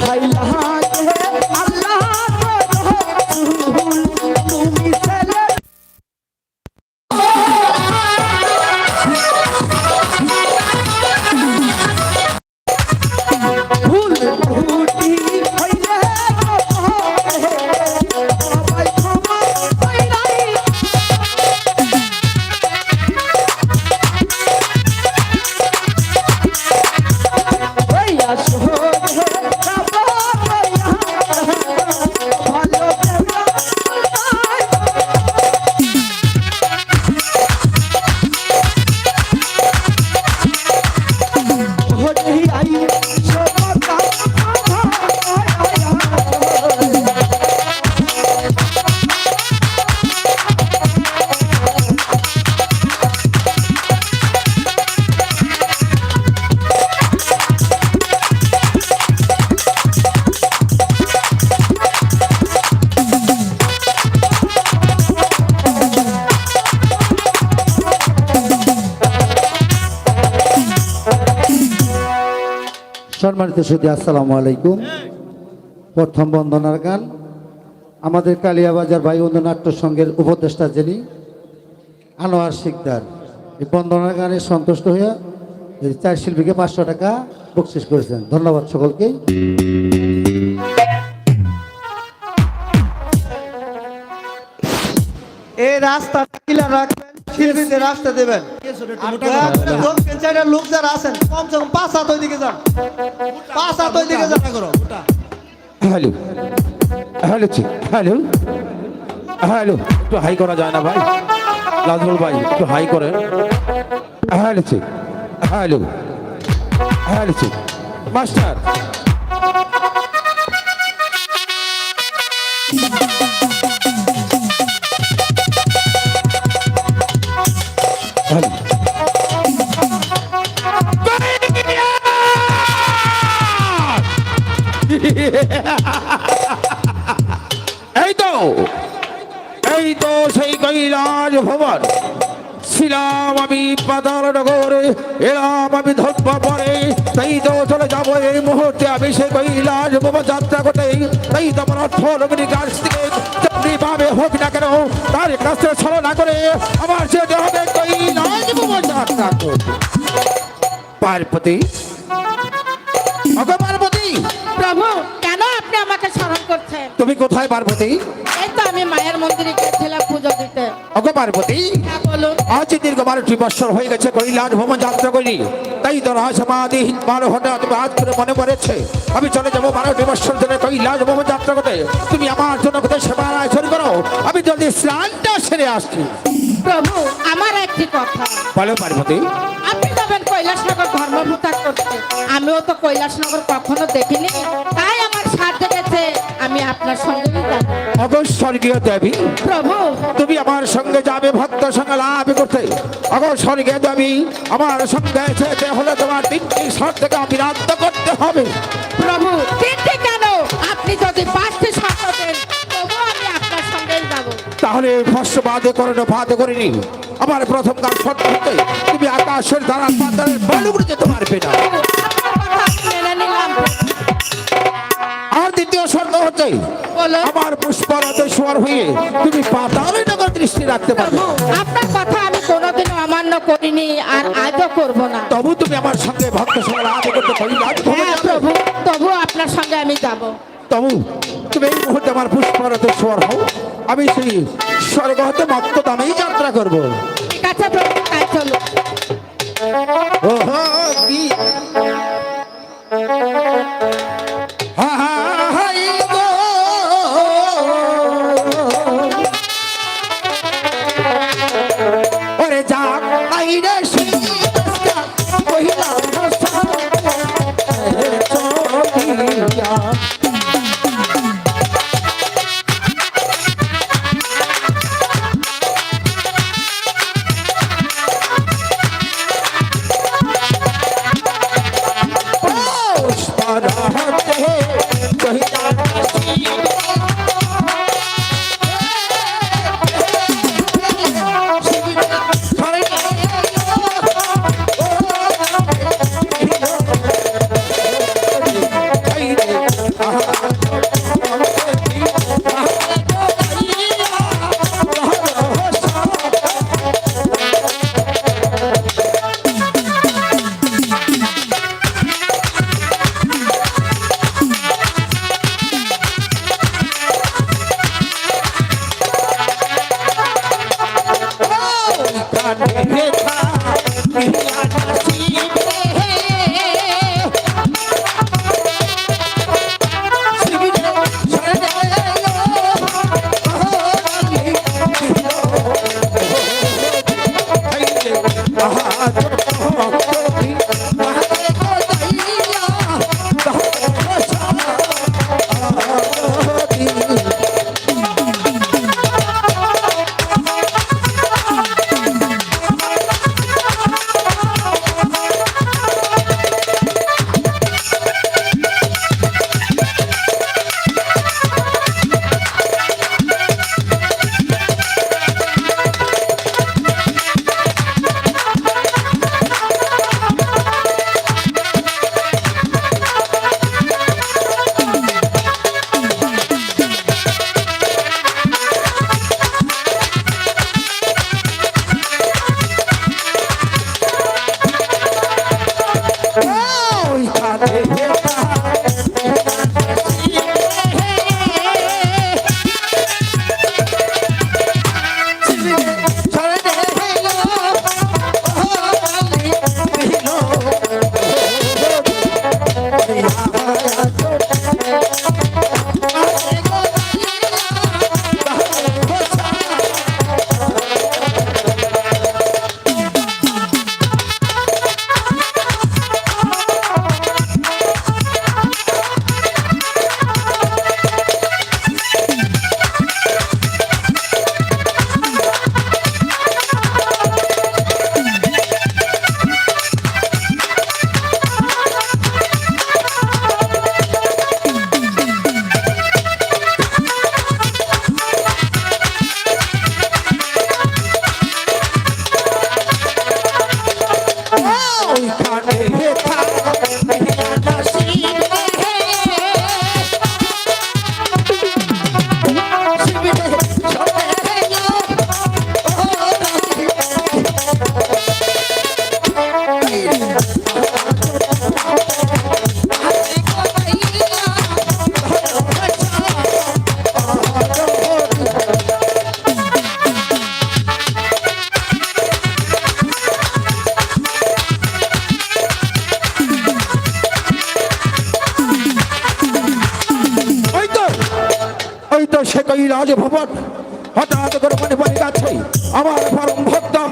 দোহাই সম্মানিত সুদী আসসালামু আলাইকুম। প্রথম বন্দনার গান। আমাদের কালিয়াবাজার ভাইবন্ধু নাট্য সংঘের উপদেষ্টা যিনি, আনোয়ার শিকদার। এই বন্দনার গানে সন্তুষ্ট হয়ে চার শিল্পীকে পাঁচশো টাকা বকশিস করেছেন। ধন্যবাদ সকলকে। এই রাস্তা কিলা রাস্তা দেবেন। দক্ষিণ সাইডের লোক যারা আছেন কমসে কম পাঁচ হাত ওইদিকে যান। পাঁচ হাত ওইদিকে যান হ্যালো। হ্যালো ঠিক। হ্যালো। হ্যালো একটু হাই করা যায় না ভাই। লাজমুল ভাই একটু হাই করেন হ্যালো ঠিক। হ্যালো। হ্যালো ঠিক। মাস্টার। এলাম আমি ধর্ম পরে তাই তো চলে যাব এই মুহূর্তে। আমি সেই কৈলাস ভবন যাত্রা করতে তাই তো আমার অর্থ লগ্নি কাছ থেকে চাকরি পাবে হোক না কেন তার কাছ থেকে ছলনা করে আমার যেতে হবে কৈলাস ভবন যাত্রা পার্বতী পার্বতী প্রভু কেন আপনি আমাকে স্মরণ করছেন? তুমি কোথায় পার্বতী? পার্বতী আজ দীর্ঘ বারোটি বৎসর হয়ে গেছে কৈলাস ভ্রমণ যাত্রা করি তাই তো হঠাৎ করে মনে পড়েছে। আমি চলে যাব বারোটি বৎসর ধরে কৈলাস ভ্রমণ যাত্রা করতে। তুমি আমার জন্য কোথায় সেবার আয়োজন করো? আমি যদি স্নানটা সেরে আসছি প্রভু আমার একটি কথা। বলো পার্বতী। আপনি যাবেন কৈলাসনগর ধর্মভূতা করতে। আমিও তো কৈলাসনগর কখনো দেখিনি। তাই আমার আমি আপনার সঙ্গে যাব। অগর স্বর্গীয় দেবী প্রভু। তুমি আমার সঙ্গে যাবে ভক্ত সঙ্গে লাভ করতে। অগর স্বর্গীয় দেবী আমার সঙ্গে যেতে হলে তোমার তিনটি শর্ত অবিরান্ত করতে হবে। প্রভু তিনটি কেন? আপনি যদি পাঁচটি শর্ত দেন তবু আমি আপনার সঙ্গেই যাব। তাহলে ভস্য বাদে করে না করিনি আমার প্রথম কাজ শর্ত হতে তুমি আকাশের দ্বারা পাতালের মেনে নিলাম। আর বলুন আমার পুষ্পরতে শোয়ার হয়ে তুমি পাতালে নগর দৃষ্টি রাখতে পারবে। আপনার কথা আমি কোনোদিনও অমান্য করিনি আর আজও করব না। তবু তুমি আমার সঙ্গে ভক্ত সঙ্গে লাভ করতে পারি হ্যাঁ প্রভু তবু আপনার সঙ্গে আমি যাব। তবু তুমি এই মুহূর্তে আমার পুষ্পরতে শোয়ার হও। আমি সেই স্বর্গ হতে মত্ত দামেই যাত্রা করব। ঠিক আছে প্রভু তাই চলুন ওহো, কি?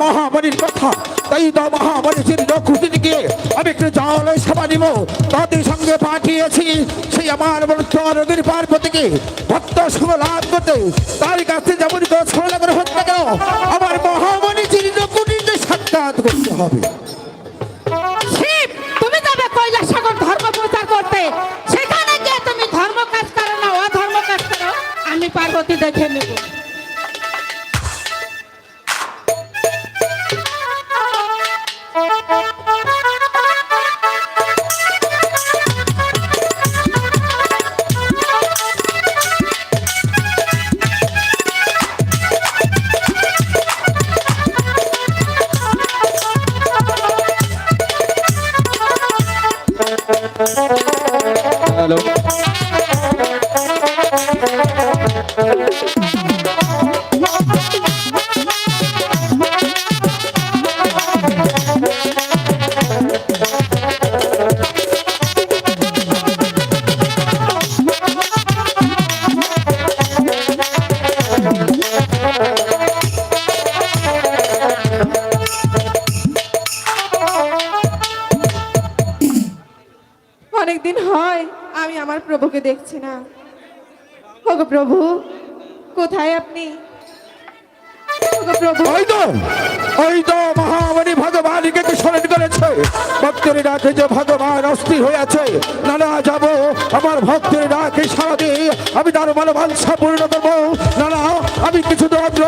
মহামণির কথা। তাই তো খুঁজে গিয়ে আমি একটু জল সেবা নিব। তাদের সঙ্গে পাঠিয়েছি সেই আমার চরগির পার্বতীকে ভক্ত শুভ লাভ করতে। তার কাছে যেমন ছড়া করে না কেন, আমার মহামণি চিহ্ন কুটিতে সাক্ষাৎ করতে হবে। তুমি সাগর ধর্ম করতে। সেখানে গিয়ে তুমি ধর্ম না আমি পার্বতী দেখে নেব। দেখছি না। ওগো প্রভু কোথায় আপনি? ওগো প্রভু। ওই তো ওই তো মহামণি ভগবানকে কি স্মরণ করেছে? ভক্তের ডাকে যে ভগবান অস্থির হয়ে আছে না না যাব আমার ভক্তের ডাকে সারা দিয়ে আমি তার পূর্ণ করব। না না আমি কিছু দ্রব্য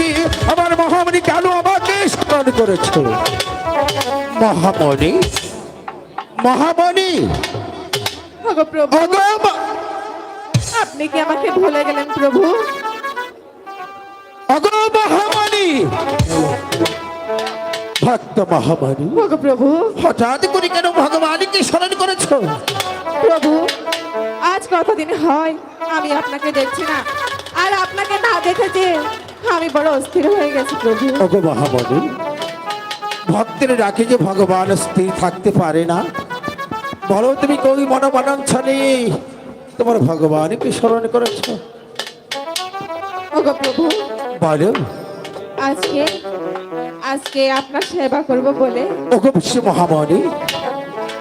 দিই আমার মহামণি কেন আমাকে স্মরণ করেছে? মহামণি মহামণি। আপনি কি আমাকে ভুলে গেলেন প্রভু? অগো মহামানী ভক্ত প্রভু। হঠাৎ করে কেন ভগবানকে স্মরণ করেছ? প্রভু আজ কতদিন হয় আমি আপনাকে দেখছি না আর আপনাকে না দেখেছে আমি বড় অস্থির হয়ে গেছি প্রভু। ওগো ভক্তের ডাকে যে ভগবান স্থির থাকতে পারে না বলো তুমি কবি কই মনোমানাঞ্ছনে তোমার ভগবানকে স্মরণ করেছ? প্রভু বলো। আজকে আজকে আপনার সেবা করব বলে। ওগো বিশ্ব মহামানী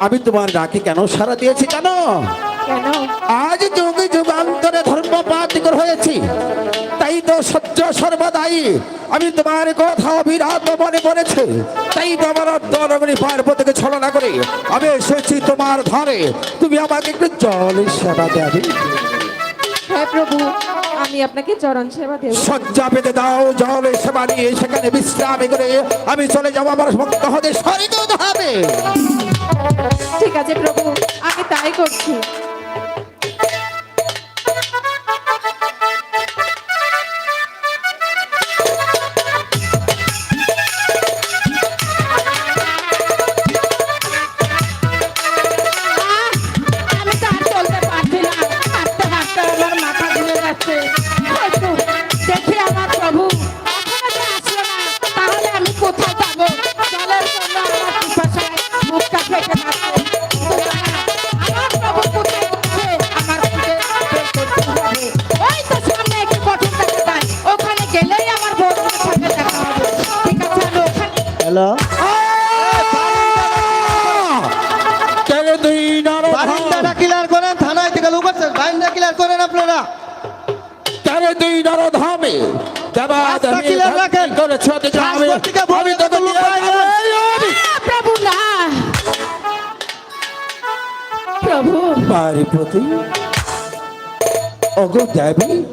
আমি তোমার ডাকে কেন সারা দিয়েছি জানো কেন? আজ যুগে যুগান্তরে ধর্মপাত হয়েছি। তাই তো সত্য সর্বদাই। আমি তোমার কথা অবিরাত মনে পড়েছে। তাই তো আমার অন্তরমণি পার্বতীকে ছলনা করে। আমি এসেছি তোমার ধারে তুমি আমাকে একটু জল সেবা দেবে। হ্যাঁ প্রভু আমি আপনাকে চরণ সেবা দেব। সজ্জা পেতে দাও জল সেবা নিয়ে সেখানে বিশ্রাম করে। আমি চলে যাব আমার ভক্ত হতে। স্বর্গ হবে। ঠিক আছে প্রভু আমি তাই করছি। বাইরে। যাব। এই আমি। আহ, প্রভু না। প্রভু। পার্বতী অগো দেবী।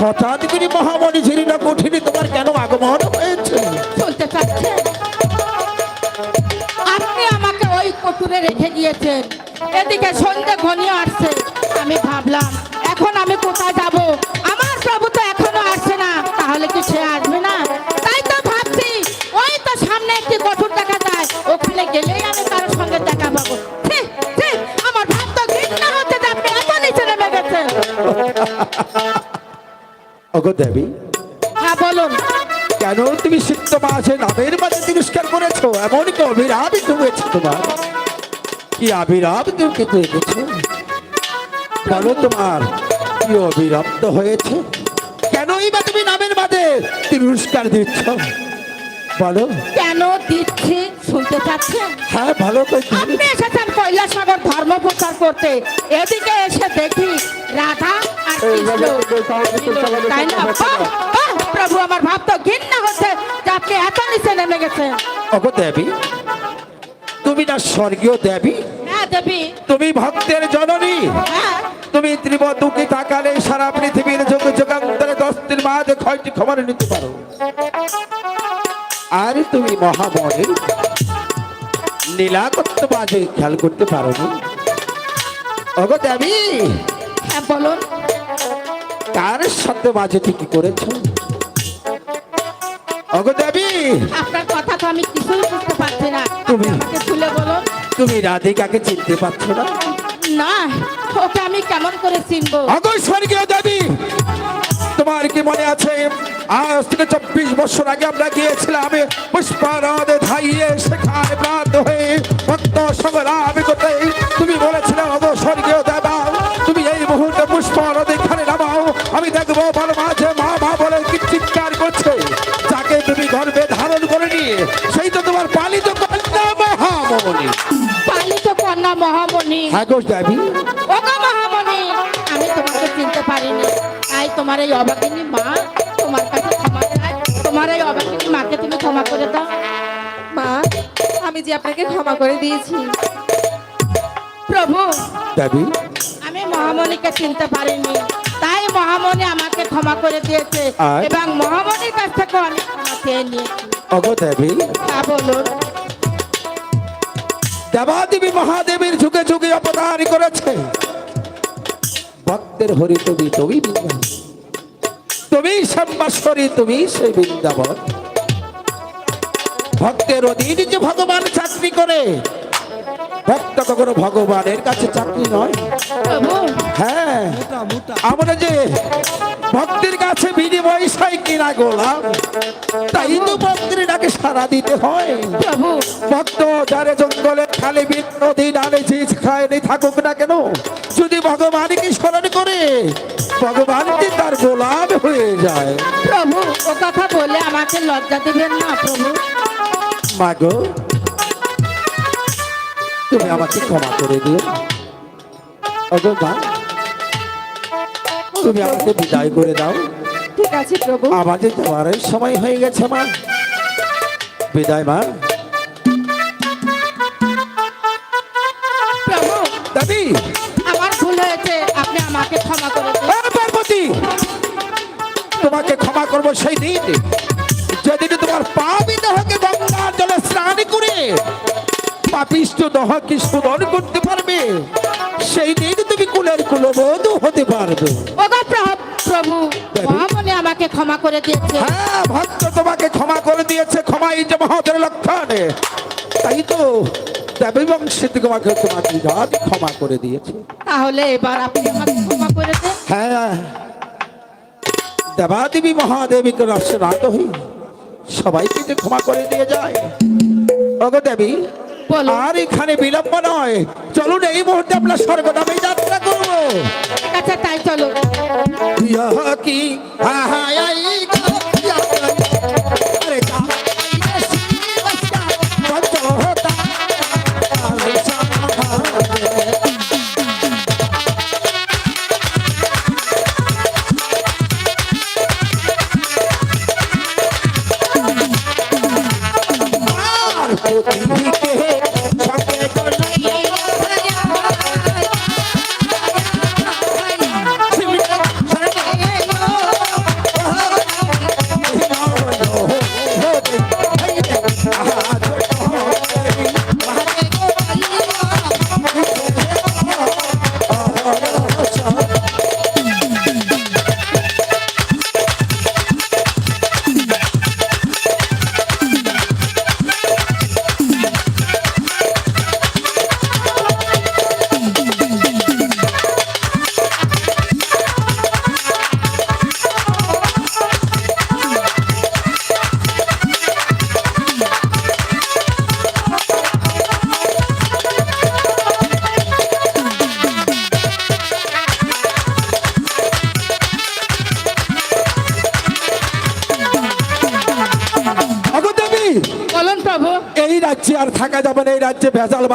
হঠাৎ করে মহামণি ঝিরিনা কঠিনী তোমার কেন আগমন হয়েছে? শুনতে পাচ্ছেন আপনি আমাকে ওই কটুরে রেখে গিয়েছেন। এদিকে সন্ধ্যে ঘনিয়ে আসছে। আমি ভাবলাম এখন আমি কোথায় যাব? আমার প্রভু তো এখনও আসছে না তাহলে কি সে আসবে না? তাই তো ভাবছি ওই তো সামনে একটি কঠোর দেখা যায় ওখানে গেলেই আমি তার সঙ্গে দেখা পাবো। আমার ভাব তো ঘৃণা হচ্ছে আপনি এত নিচে নেমে গেছেন দেবী। হ্যাঁ বলুন। কেন তুমি সিদ্ধ মাঝে নামের মাঝে তিরস্কার করেছ? এমন কি অবিরাবই হয়েছে তোমার? কি আবিরাব তুমি কিন্তু এঁকেছো বলো তোমার কি অবিরাপ্ত হয়েছে? কেনই বা তুমি নামের বাদে তিরস্কার দিচ্ছ? বলো। কেন দিচ্ছি শুনতে চাচ্ছেন? হ্যাঁ ভালো করে আপনি এসেছেন কৈলাসনগর ধর্ম প্রচার করতে। এদিকে এসে দেখি রাধা আর কৃষ্ণ। তাই না? প্রভু আমার ভাব তো ঘৃণা হচ্ছে যে আপনি এত নিচে নেমে গেছেন। অগো দেবী তুমি না স্বর্গীয় দেবী? দেবী তুমি ভক্তের জননী। হ্যাঁ। তুমি ত্রিবতুকে তাকালে সারা পৃথিবীর যোগ যোগান্তরে দশ দিন মাঝে ক্ষয়টি খবর নিতে পারো। আর তুমি মহাবনের নীলাকত্ত মাঝে খেয়াল করতে পারো অগো দেবী হ্যাঁ বলুন। কার সাথে মাঝে ঠিকই করেছ? দেবী। আপনার কথা তো আমি কিছুই বুঝতে পারছি না। তুমি- আমাকে খুলে তুমি রাধিকাকে চিনতে পারছ না? না ওকে আমি কেমন করে চিনবো? অগো স্বর্গীয় দেবী তোমার কি মনে আছে আজ থেকে চব্বিশ বছর আগে আমরা গিয়েছিলাম পুষ্পারাধ ধাইয়ে সেখানে প্রান্ত হয়ে ভক্ত সংগ্রাম করতে। তুমি বলেছিলে অগো মহামণি। পালিত কন্যা মহামণি। হ্যাঁ গো দেবী ওগো মহামণি আমি তোমাকে চিনতে পারিনি। তাই তোমার এই অবাকিনী মা তোমার কাছে ক্ষমা চায় তোমার এই অবাকিনী মাকে তুমি ক্ষমা করে দাও। মা আমি যে আপনাকে ক্ষমা করে দিয়েছি। প্রভু দেবী আমি মহামণিকে চিনতে পারিনি। তাই মহামণি আমাকে ক্ষমা করে দিয়েছে? এবং মহামণির কাছ থেকে আমি ক্ষমা চেয়ে নিয়েছি। অগো দেবী তা বলুন। দেবাদেবী মহাদেবীর যুগে যুগে অবতার করেছে। ভক্তের হরি তুমি তুমি বৃন্দাবন তুমি শ্যাম্বাশ্বরী তুমি সেই বৃন্দাবন ভক্তের অধীন যে ভগবান চাকরি করে ভক্ত কখনো ভগবানের কাছে চাকরি নয়। হ্যাঁ। আমরা যে ভক্তের কাছে বিনিময় সাই কিনা গোলাম? তাই তো ভক্তের ডাকে সারা দিতে হয়। ভক্ত যারে জঙ্গলে খালি বিন নদী নালে যে খায়নি থাকুক না কেন? যদি ভগবানকে স্মরণ করে ভগবানকে তার গোলাম হয়ে যায়? প্রভু ও কথা বলে আমাকে লজ্জা দেবেন না প্রভু। মাগো তুমি আমাকে ক্ষমা করে দিও। মা তুমি আমাকে বিদায় করে দাও। ঠিক আছে প্রভু। আমাদের যাওয়ার সময় হয়ে গেছে মা। বিদায় মা। দাদি। আমার ভুল হয়েছে। আপনি আমাকে ক্ষমা করে দিন। পার্বতী তোমাকে ক্ষমা করব সেই দিন। যেদিন তোমার পা বিদেহকে গঙ্গার জলে স্নান করে পাপিষ্ট দহকে শোধন করতে পারবে সেই দিন তুমি কুলের কুলবোধ হতে পারবে। প্রভ- মহামনি আমাকে ক্ষমা করে দিয়েছে। হ্যাঁ ভক্ত তোমাকে ক্ষমা করে দিয়েছে ক্ষমাই যে মহতের লক্ষণ। তাই তো দেবী বংশে তোমাকে তোমাকে রাত ক্ষমা করে দিয়েছে। তাহলে এবার আপনি আমাকে ক্ষমা করে দেন। হ্যাঁ দেবাদেবী মহাদেবীকে রসনাত হই সবাইকে যে ক্ষমা করে দিয়ে যায়। ওগো দেবী। আর এখানে বিলম্ব নয়। চলুন এই মুহূর্তে আমরা স্বর্গধামে যাত্রা করব। আচ্ছা তাই চলো। কি? হাহাই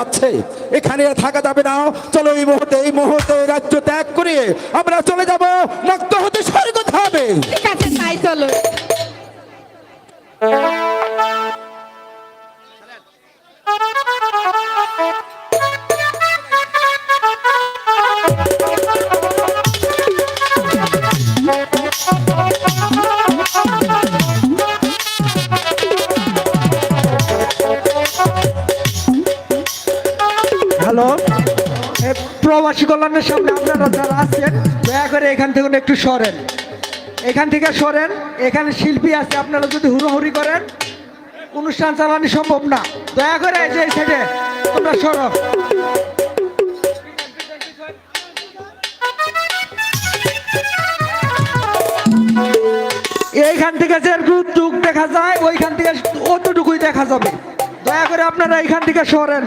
বাচ্ছে এখানে থাকা যাবে না। চলো এই মুহূর্তে এই মুহূর্তে রাজ্য ত্যাগ করে আমরা চলে যাব মুক্ত হতে স্বর্গ হবে ঠিক আছে, তাই চলো। কল্যাণের সামনে আপনারা যারা আসছেন দয়া করে এখান থেকে একটু সরেন। এখান থেকে সরেন, এখানে শিল্পী আছে, আপনারা যদি হুড়োহুড়ি করেন, অনুষ্ঠান চালানো সম্ভব না। দয়া করে এসে থেকে তোমরা সর। এইখান থেকে যে টুক দেখা যায়, ওইখান থেকে অতটুকুই দেখা যাবে। দয়া করে আপনারা এইখান থেকে সরেন।